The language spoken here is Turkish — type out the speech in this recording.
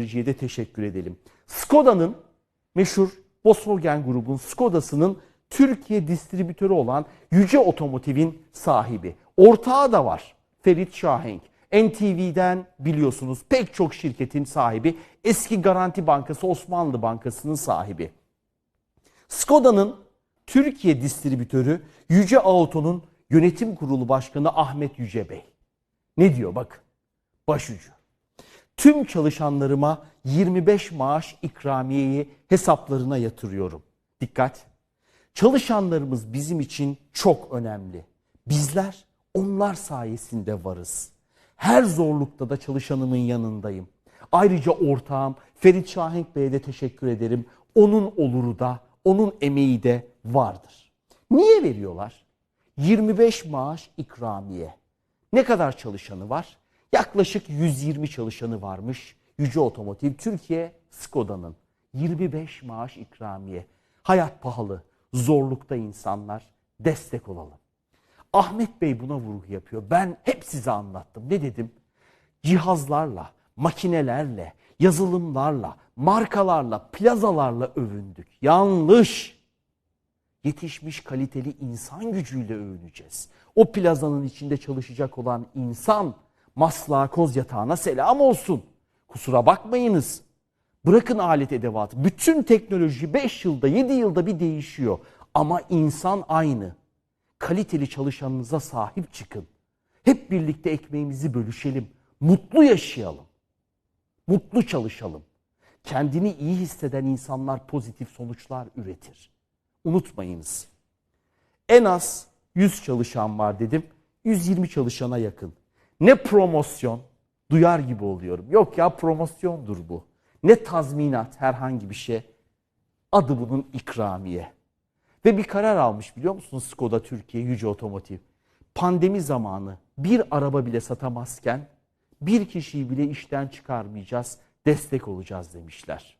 Enerji'ye de teşekkür edelim. Skoda'nın meşhur Volkswagen grubun Skoda'sının Türkiye distribütörü olan Yüce Otomotiv'in sahibi. Ortağı da var Ferit Şahenk. NTV'den biliyorsunuz pek çok şirketin sahibi. Eski Garanti Bankası Osmanlı Bankası'nın sahibi. Skoda'nın Türkiye distribütörü Yüce Auto'nun yönetim kurulu başkanı Ahmet Yüce Bey. Ne diyor bakın. Başucu. Tüm çalışanlarıma 25 maaş ikramiyeyi hesaplarına yatırıyorum. Dikkat. Çalışanlarımız bizim için çok önemli. Bizler onlar sayesinde varız. Her zorlukta da çalışanımın yanındayım. Ayrıca ortağım Ferit Şahenk Bey'e de teşekkür ederim. Onun oluru da, onun emeği de vardır. Niye veriyorlar? 25 maaş ikramiye. Ne kadar çalışanı var? Yaklaşık 120 çalışanı varmış Yüce Otomotiv Türkiye Skoda'nın. 25 maaş ikramiye. Hayat pahalı, zorlukta insanlar destek olalım. Ahmet Bey buna vurgu yapıyor. Ben hep size anlattım. Ne dedim? Cihazlarla, makinelerle, yazılımlarla, markalarla, plazalarla övündük. Yanlış. Yetişmiş kaliteli insan gücüyle övüneceğiz. O plazanın içinde çalışacak olan insan maslağa koz yatağına selam olsun. Kusura bakmayınız. Bırakın alet edevatı. Bütün teknoloji 5 yılda 7 yılda bir değişiyor. Ama insan aynı. Kaliteli çalışanınıza sahip çıkın. Hep birlikte ekmeğimizi bölüşelim. Mutlu yaşayalım. Mutlu çalışalım. Kendini iyi hisseden insanlar pozitif sonuçlar üretir. Unutmayınız. En az 100 çalışan var dedim. 120 çalışana yakın. Ne promosyon, duyar gibi oluyorum. Yok ya promosyondur bu. Ne tazminat herhangi bir şey. Adı bunun ikramiye. Ve bir karar almış biliyor musunuz Skoda Türkiye Yüce Otomotiv. Pandemi zamanı bir araba bile satamazken bir kişiyi bile işten çıkarmayacağız, destek olacağız demişler.